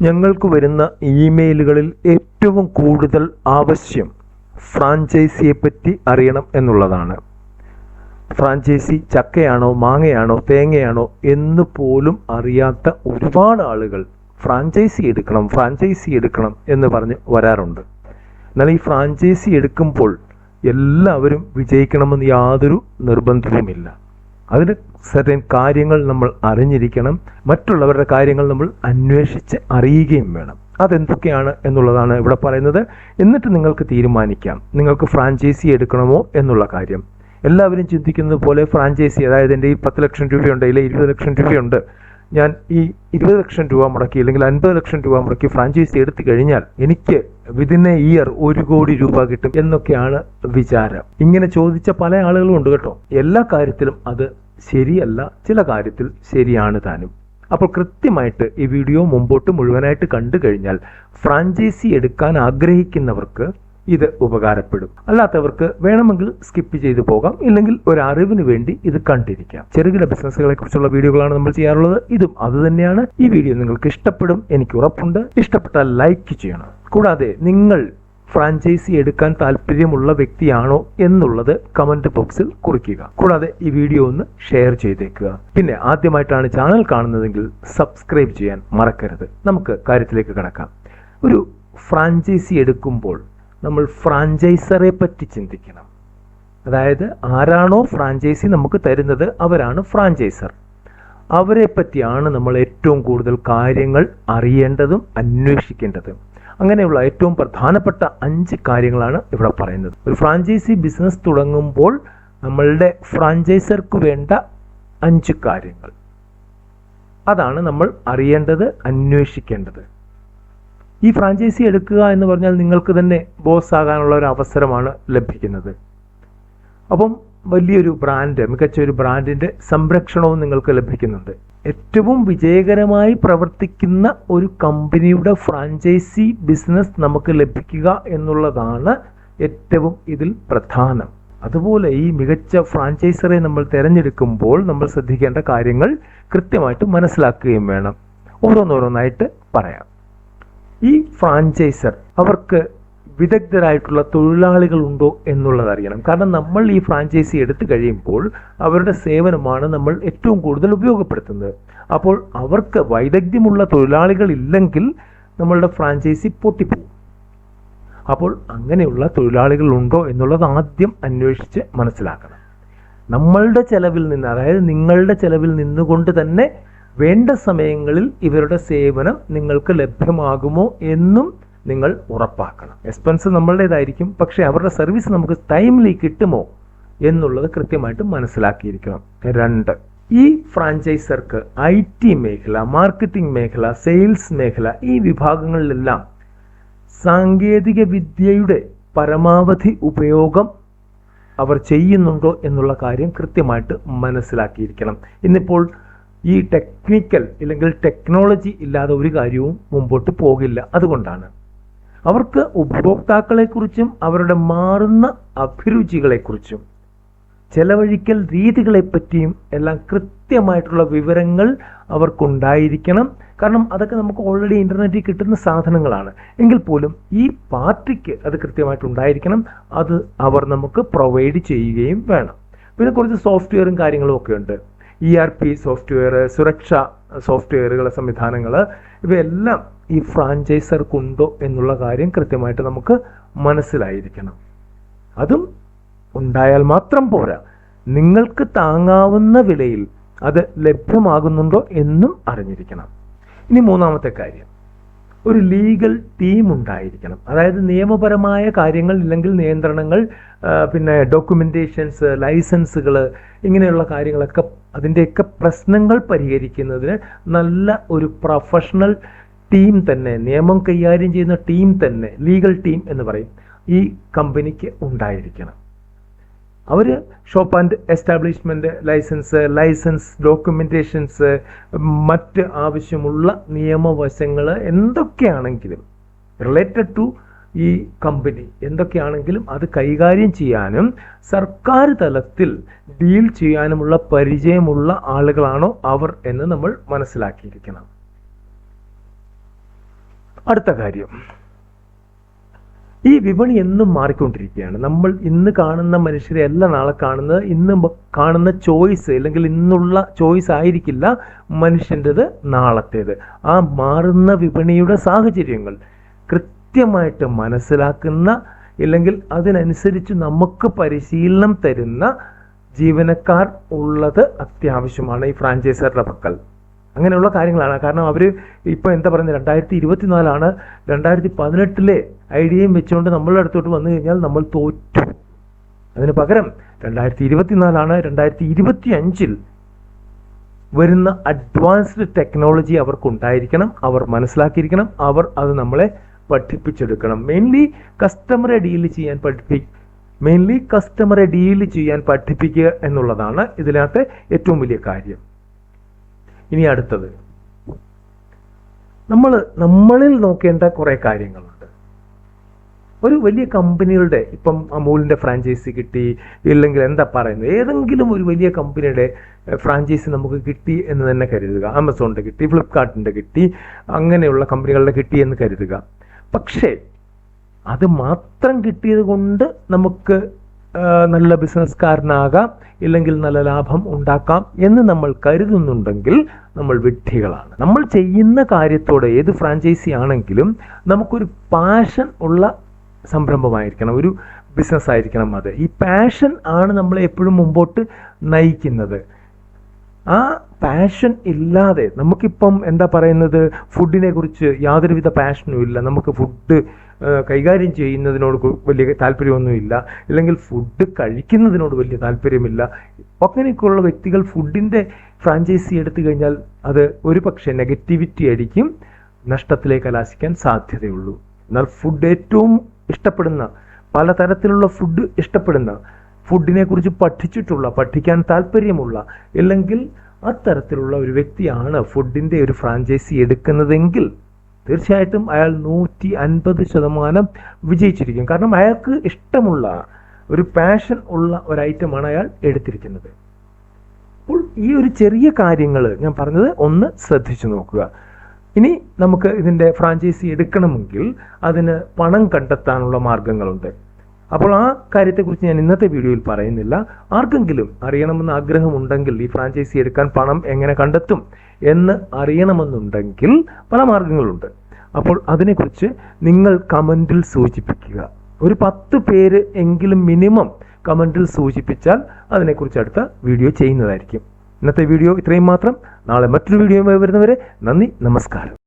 ഞങ്ങൾക്ക് വരുന്ന ഇമെയിലുകളിൽ ഏറ്റവും കൂടുതൽ ആവശ്യം ഫ്രാഞ്ചൈസിയെ പറ്റി അറിയണം എന്നുള്ളതാണ്. ഫ്രാഞ്ചൈസി ചക്കയാണോ മാങ്ങയാണോ തേങ്ങയാണോ എന്ന് പോലും അറിയാത്ത ഒരുപാട് ആളുകൾ ഫ്രാഞ്ചൈസി എടുക്കണം ഫ്രാഞ്ചൈസി എടുക്കണം എന്ന് പറഞ്ഞ് വരാറുണ്ട്. എന്നാൽ ഈ ഫ്രാഞ്ചൈസി എടുക്കുമ്പോൾ എല്ലാവരും വിജയിക്കണമെന്ന് യാതൊരു നിർബന്ധവുമില്ല. അതിന് സർട്ടൻ കാര്യങ്ങൾ നമ്മൾ അറിഞ്ഞിരിക്കണം മറ്റുള്ളവരുടെ കാര്യങ്ങൾ നമ്മൾ അന്വേഷിച്ച് അറിയുകയും വേണം. അതെന്തൊക്കെയാണ് എന്നുള്ളതാണ് ഇവിടെ പറയുന്നത്. എന്നിട്ട് നിങ്ങൾക്ക് തീരുമാനിക്കാം. നിങ്ങൾക്ക് ഫ്രാഞ്ചൈസി എടുക്കണമോ എന്നുള്ള കാര്യം. എല്ലാവരും ചിന്തിക്കുന്നത് പോലെ ഫ്രാഞ്ചൈസി അതായത് എന്റെ ഈ പത്ത് ലക്ഷം രൂപയുണ്ട് ഇല്ലെ ഇരുപത് ലക്ഷം രൂപയുണ്ട്. ഞാൻ ഈ ഇരുപത് ലക്ഷം രൂപ മുടക്കി അല്ലെങ്കിൽ അൻപത് ലക്ഷം രൂപ മുടക്കി ഫ്രാഞ്ചൈസി എടുത്തു കഴിഞ്ഞാൽ എനിക്ക് വിതിൻ എ ഇയർ ഒരു കോടി രൂപ കിട്ടും എന്നൊക്കെയാണ് വിചാരം. ഇങ്ങനെ ചോദിച്ച പല ആളുകളും ഉണ്ട് കേട്ടോ. എല്ലാ കാര്യത്തിലും അത് ശരിയല്ല ചില കാര്യത്തിൽ ശരിയാണ് താനും. അപ്പോൾ കൃത്യമായിട്ട് ഈ വീഡിയോ മുമ്പോട്ട് മുഴുവനായിട്ട് കണ്ടു കഴിഞ്ഞാൽ ഫ്രാഞ്ചൈസി എടുക്കാൻ ആഗ്രഹിക്കുന്നവർക്ക് ഇത് ഉപകാരപ്പെടും. അല്ലാത്തവർക്ക് വേണമെങ്കിൽ സ്കിപ്പ് ചെയ്തു പോകാം. ഇല്ലെങ്കിൽ ഒരു അറിവിന് വേണ്ടി ഇത് കണ്ടിരിക്കാം. ചെറുകിട ബിസിനസ്സുകളെ കുറിച്ചുള്ള വീഡിയോകളാണ് നമ്മൾ ചെയ്യാറുള്ളത്. ഇതും അതുതന്നെയാണ് ഈ വീഡിയോ നിങ്ങൾക്ക് ഇഷ്ടപ്പെടും. എനിക്ക് ഉറപ്പുണ്ട്. ഇഷ്ടപ്പെട്ടാൽ ലൈക്ക് ചെയ്യണം. കൂടാതെ നിങ്ങൾ ഫ്രാഞ്ചൈസി എടുക്കാൻ താല്പര്യമുള്ള വ്യക്തിയാണോ എന്നുള്ളത് കമന്റ് ബോക്സിൽ കുറിക്കുക. കൂടാതെ ഈ വീഡിയോ ഒന്ന് ഷെയർ ചെയ്തേക്കുക. പിന്നെ ആദ്യമായിട്ടാണ് ചാനൽ കാണുന്നതെങ്കിൽ സബ്സ്ക്രൈബ് ചെയ്യാൻ മറക്കരുത്. നമുക്ക് കാര്യത്തിലേക്ക് കടക്കാം. ഒരു ഫ്രാഞ്ചൈസി എടുക്കുമ്പോൾ നമ്മൾ ഫ്രാഞ്ചൈസറെ പറ്റി ചിന്തിക്കണം. അതായത് ആരാണോ ഫ്രാഞ്ചൈസി നമുക്ക് തരുന്നത് അവരാണ് ഫ്രാഞ്ചൈസർ. അവരെ പറ്റിയാണ് നമ്മൾ ഏറ്റവും കൂടുതൽ കാര്യങ്ങൾ അറിയേണ്ടതും അന്വേഷിക്കേണ്ടതും. അങ്ങനെയുള്ള ഏറ്റവും പ്രധാനപ്പെട്ട അഞ്ച് കാര്യങ്ങളാണ് ഇവിടെ പറയുന്നത്. ഒരു ഫ്രാഞ്ചൈസി ബിസിനസ് തുടങ്ങുമ്പോൾ നമ്മളുടെ ഫ്രാഞ്ചൈസർക്ക് വേണ്ട അഞ്ച് കാര്യങ്ങൾ. അതാണ് നമ്മൾ അറിയേണ്ടത് അന്വേഷിക്കേണ്ടത്. ഈ ഫ്രാഞ്ചൈസി എടുക്കുക എന്ന് പറഞ്ഞാൽ നിങ്ങൾക്ക് തന്നെ ബോസ് ആകാനുള്ള ഒരു അവസരമാണ് ലഭിക്കുന്നത്. അപ്പം വലിയൊരു ബ്രാൻഡ് മികച്ച ഒരു ബ്രാൻഡിന്റെ സംരക്ഷണവും നിങ്ങൾക്ക് ലഭിക്കുന്നുണ്ട്. ഏറ്റവും വിജയകരമായി പ്രവർത്തിക്കുന്ന ഒരു കമ്പനിയുടെ ഫ്രാഞ്ചൈസി ബിസിനസ് നമുക്ക് ലഭിക്കുക എന്നുള്ളതാണ് ഏറ്റവും ഇതിൽ പ്രധാനം. അതുപോലെ ഈ മികച്ച ഫ്രാഞ്ചൈസറെ നമ്മൾ തിരഞ്ഞെടുക്കുമ്പോൾ നമ്മൾ ശ്രദ്ധിക്കേണ്ട കാര്യങ്ങൾ കൃത്യമായിട്ട് മനസ്സിലാക്കുകയും വേണം. ഓരോന്നോരോന്നായിട്ട് പറയാം. ഈ ഫ്രാഞ്ചൈസർ അവർക്ക് വിദഗ്ധരായിട്ടുള്ള തൊഴിലാളികൾ ഉണ്ടോ എന്നുള്ളത് അറിയണം. കാരണം നമ്മൾ ഈ ഫ്രാഞ്ചൈസി എടുത്തു കഴിയുമ്പോൾ അവരുടെ സേവനമാണ് നമ്മൾ ഏറ്റവും കൂടുതൽ ഉപയോഗപ്പെടുത്തുന്നത്. അപ്പോൾ അവർക്ക് വൈദഗ്ധ്യമുള്ള തൊഴിലാളികൾ ഇല്ലെങ്കിൽ നമ്മളുടെ ഫ്രാഞ്ചൈസി പൊട്ടിപ്പോകും. അപ്പോൾ അങ്ങനെയുള്ള തൊഴിലാളികൾ ഉണ്ടോ എന്നുള്ളത് ആദ്യം അന്വേഷിച്ച് മനസ്സിലാക്കണം. നമ്മളുടെ ചെലവിൽ നിന്ന് അതായത് നിങ്ങളുടെ ചെലവിൽ നിന്നുകൊണ്ട് തന്നെ വേണ്ട സമയങ്ങളിൽ ഇവരുടെ സേവനം നിങ്ങൾക്ക് ലഭ്യമാകുമോ എന്നും നിങ്ങൾ ഉറപ്പാക്കണം. എക്സ്പെൻസ് നമ്മളുടേതായിരിക്കും പക്ഷേ അവരുടെ സർവീസ് നമുക്ക് ടൈംലി കിട്ടുമോ എന്നുള്ളത് കൃത്യമായിട്ട് മനസ്സിലാക്കിയിരിക്കണം. രണ്ട് ഈ ഫ്രാഞ്ചൈസർക്ക് ഐ ടി മേഖല മാർക്കറ്റിംഗ് മേഖല സെയിൽസ് മേഖല ഈ വിഭാഗങ്ങളിലെല്ലാം സാങ്കേതിക വിദ്യയുടെ പരമാവധി ഉപയോഗം അവർ ചെയ്യുന്നുണ്ടോ എന്നുള്ള കാര്യം കൃത്യമായിട്ട് മനസ്സിലാക്കിയിരിക്കണം. ഇന്നിപ്പോൾ ഈ ടെക്നിക്കൽ അല്ലെങ്കിൽ ടെക്നോളജി ഇല്ലാതെ ഒരു കാര്യവും മുമ്പോട്ട് പോകില്ല. അതുകൊണ്ടാണ്. അവർക്ക് ഉപഭോക്താക്കളെക്കുറിച്ചും അവരുടെ മാറുന്ന അഭിരുചികളെക്കുറിച്ചും ചെലവഴിക്കൽ രീതികളെപ്പറ്റിയും എല്ലാം കൃത്യമായിട്ടുള്ള വിവരങ്ങൾ അവർക്കുണ്ടായിരിക്കണം. കാരണം അതൊക്കെ നമുക്ക് ഓൾറെഡി ഇന്റർനെറ്റിൽ കിട്ടുന്ന സാധനങ്ങളാണ്. എങ്കിൽ പോലും ഈ പാർട്ടിക്ക് അത് കൃത്യമായിട്ട് ഉണ്ടായിരിക്കണം. അത് അവർ നമുക്ക് പ്രൊവൈഡ് ചെയ്യുകയും വേണം. പിന്നെ കുറച്ച് സോഫ്റ്റ്വെയറും കാര്യങ്ങളും ഒക്കെ ഉണ്ട്. ഇ ആർ പി സോഫ്റ്റ്വെയർ സുരക്ഷാ സോഫ്റ്റ്വെയറുകളെ സംവിധാനങ്ങൾ ഇവയെല്ലാം ഈ ഫ്രാഞ്ചൈസർക്കുണ്ടോ എന്നുള്ള കാര്യം കൃത്യമായിട്ട് നമുക്ക് മനസ്സിലായിരിക്കണം. അതും ഉണ്ടായാൽ മാത്രം പോരാ. നിങ്ങൾക്ക് താങ്ങാവുന്ന വിലയിൽ അത് ലഭ്യമാകുന്നുണ്ടോ എന്നും അറിഞ്ഞിരിക്കണം. ഇനി മൂന്നാമത്തെ കാര്യം. ഒരു ലീഗൽ ടീം ഉണ്ടായിരിക്കണം. അതായത് നിയമപരമായ കാര്യങ്ങൾ ഇല്ലെങ്കിൽ നിയന്ത്രണങ്ങൾ പിന്നെ ഡോക്യുമെന്റേഷൻസ് ലൈസൻസുകൾ ഇങ്ങനെയുള്ള കാര്യങ്ങളൊക്കെ അതിന്റെയൊക്കെ പ്രശ്നങ്ങൾ പരിഹരിക്കുന്നതിന് നല്ല ഒരു പ്രൊഫഷണൽ ടീം തന്നെ നിയമം കൈകാര്യം ചെയ്യുന്ന ടീം തന്നെ ലീഗൽ ടീം എന്ന് പറയും ഈ കമ്പനിക്ക് ഉണ്ടായിരിക്കണം. അവർ shop and establishment license license documentations മറ്റ് ആവശ്യമുള്ള നിയമവശങ്ങൾ എന്തൊക്കെയാണെങ്കിലും റിലേറ്റഡ് ടു ഈ കമ്പനി എന്തൊക്കെയാണെങ്കിലും അത് കൈകാര്യം ചെയ്യാനും സർക്കാർ തലത്തിൽ ഡീൽ ചെയ്യാനുമുള്ള പരിചയമുള്ള ആളുകളാണോ അവർ എന്ന് നമ്മൾ മനസ്സിലാക്കിയിരിക്കണം. അടുത്ത കാര്യം. ഈ വിപണി എന്നും മാറിക്കൊണ്ടിരിക്കുകയാണ്. നമ്മൾ ഇന്ന് കാണുന്ന മനുഷ്യരെ അല്ല നാളെ കാണുന്നത്. ഇന്ന് കാണുന്ന ചോയ്സ് അല്ലെങ്കിൽ ഇന്നുള്ള ചോയ്സ് ആയിരിക്കില്ല മനുഷ്യന്റെത് നാളത്തേത്. ആ മാറുന്ന വിപണിയുടെ സാഹചര്യങ്ങൾ കൃത്യമായിട്ട് മനസ്സിലാക്കുന്ന ഇല്ലെങ്കിൽ അതിനനുസരിച്ച് നമുക്ക് പരിശീലനം തരുന്ന ജീവനക്കാർ ഉള്ളത് അത്യാവശ്യമാണ് ഈ ഫ്രാഞ്ചൈസറുടെ പക്കൽ. അങ്ങനെയുള്ള കാര്യങ്ങളാണ്. കാരണം അവർ ഇപ്പോൾ എന്താ പറയുന്നത് രണ്ടായിരത്തി ഇരുപത്തിനാലാണ് രണ്ടായിരത്തി പതിനെട്ടിലെ ഐഡിയയും വെച്ചുകൊണ്ട് നമ്മളുടെ അടുത്തോട്ട് വന്നു കഴിഞ്ഞാൽ നമ്മൾ തോറ്റു. അതിന് പകരം രണ്ടായിരത്തി ഇരുപത്തിനാലാണ് രണ്ടായിരത്തി ഇരുപത്തി അഞ്ചിൽ വരുന്ന അഡ്വാൻസ്ഡ് ടെക്നോളജി അവർക്കുണ്ടായിരിക്കണം അവർ മനസ്സിലാക്കിയിരിക്കണം അവർ അത് നമ്മളെ പഠിപ്പിച്ചെടുക്കണം. മെയിൻലി കസ്റ്റമറെ ഡീൽ ചെയ്യാൻ പഠിപ്പി മെയിൻലി കസ്റ്റമറെ ഡീൽ ചെയ്യാൻ പഠിപ്പിക്കുക എന്നുള്ളതാണ് ഇതിനകത്തെ ഏറ്റവും വലിയ കാര്യം. ഇനി അടുത്തത്. നമ്മൾ നമ്മളിൽ നോക്കേണ്ട കുറേ കാര്യങ്ങളുണ്ട്. ഒരു വലിയ കമ്പനികളുടെ ഇപ്പം അമൂലിന്റെ ഫ്രാഞ്ചൈസി കിട്ടി ഇല്ലെങ്കിൽ എന്താ പറയുന്നത്? ഏതെങ്കിലും ഒരു വലിയ കമ്പനിയുടെ ഫ്രാഞ്ചൈസി നമുക്ക് കിട്ടി എന്ന് തന്നെ കരുതുക. ആമസോണിന്റെ കിട്ടി ഫ്ലിപ്കാർട്ടിന്റെ കിട്ടി അങ്ങനെയുള്ള കമ്പനികളുടെ കിട്ടി എന്ന് കരുതുക. പക്ഷേ അത് മാത്രം കിട്ടിയത് കൊണ്ട് നമുക്ക് നല്ല ബിസിനസ്സുകാരനാകാം ഇല്ലെങ്കിൽ നല്ല ലാഭം ഉണ്ടാക്കാം എന്ന് നമ്മൾ കരുതുന്നുണ്ടെങ്കിൽ നമ്മൾ വിഡ്ഢികളാണ്. നമ്മൾ ചെയ്യുന്ന കാര്യത്തോടെ ഏത് ഫ്രാഞ്ചൈസി ആണെങ്കിലും നമുക്കൊരു പാഷൻ ഉള്ള സംരംഭമായിരിക്കണം ഒരു ബിസിനസ് ആയിരിക്കണം അത്. ഈ പാഷൻ ആണ് നമ്മളെ എപ്പോഴും മുമ്പോട്ട് നയിക്കുന്നത്. ആ പാഷൻ ഇല്ലാതെ നമുക്കിപ്പം എന്താ പറയുന്നത്? ഫുഡിനെ കുറിച്ച് യാതൊരുവിധ പാഷനും ഇല്ല. നമുക്ക് ഫുഡ് കൈകാര്യം ചെയ്യുന്നതിനോട് വലിയ താല്പര്യമൊന്നുമില്ല. അല്ലെങ്കിൽ ഫുഡ് കഴിക്കുന്നതിനോട് വലിയ താല്പര്യമില്ല. അങ്ങനെയൊക്കെയുള്ള വ്യക്തികൾ ഫുഡിന്റെ ഫ്രാഞ്ചൈസി എടുത്തു കഴിഞ്ഞാൽ അത് ഒരു പക്ഷേ നെഗറ്റിവിറ്റി ആയിരിക്കും. നഷ്ടത്തിലേക്ക് കലാശിക്കാൻ സാധ്യതയുള്ളൂ. എന്നാൽ ഫുഡ് ഏറ്റവും ഇഷ്ടപ്പെടുന്ന പലതരത്തിലുള്ള ഫുഡ് ഇഷ്ടപ്പെടുന്ന ഫുഡിനെ കുറിച്ച് പഠിച്ചിട്ടുള്ള പഠിക്കാൻ താല്പര്യമുള്ള അല്ലെങ്കിൽ അത്തരത്തിലുള്ള ഒരു വ്യക്തിയാണ് ഫുഡിന്റെ ഒരു ഫ്രാഞ്ചൈസി എടുക്കുന്നതെങ്കിൽ തീർച്ചയായിട്ടും അയാൾ നൂറ്റി അൻപത് ശതമാനം വിജയിച്ചിരിക്കും. കാരണം അയാൾക്ക് ഇഷ്ടമുള്ള ഒരു പാഷൻ ഉള്ള ഒരു ഐറ്റമാണ് അയാൾ എടുത്തിരിക്കുന്നത്. അപ്പോൾ ഈ ഒരു ചെറിയ കാര്യങ്ങൾ ഞാൻ പറഞ്ഞത് ഒന്ന് ശ്രദ്ധിച്ചു നോക്കുക. ഇനി നമുക്ക് ഇതിന്റെ ഫ്രാഞ്ചൈസി എടുക്കണമെങ്കിൽ അതിന് പണം കണ്ടെത്താനുള്ള മാർഗങ്ങളുണ്ട് അപ്പോൾ ആ കാര്യത്തെക്കുറിച്ച് ഞാൻ ഇന്നത്തെ വീഡിയോയിൽ പറയുന്നില്ല. ആർക്കെങ്കിലും അറിയണമെന്ന് ആഗ്രഹമുണ്ടെങ്കിൽ ഈ ഫ്രാഞ്ചൈസി എടുക്കാൻ പണം എങ്ങനെ കണ്ടെത്തും എന്ന് അറിയണമെന്നുണ്ടെങ്കിൽ പല മാർഗങ്ങളുണ്ട്. അപ്പോൾ അതിനെക്കുറിച്ച് നിങ്ങൾ കമന്റിൽ സൂചിപ്പിക്കുക. ഒരു പത്ത് പേര് എങ്കിലും മിനിമം കമന്റിൽ സൂചിപ്പിച്ചാൽ അതിനെക്കുറിച്ച് അടുത്ത വീഡിയോ ചെയ്യുന്നതായിരിക്കും. ഇന്നത്തെ വീഡിയോ ഇത്രയും മാത്രം. നാളെ മറ്റൊരു വീഡിയോയുമായി വരുന്നവരെ നന്ദി നമസ്കാരം.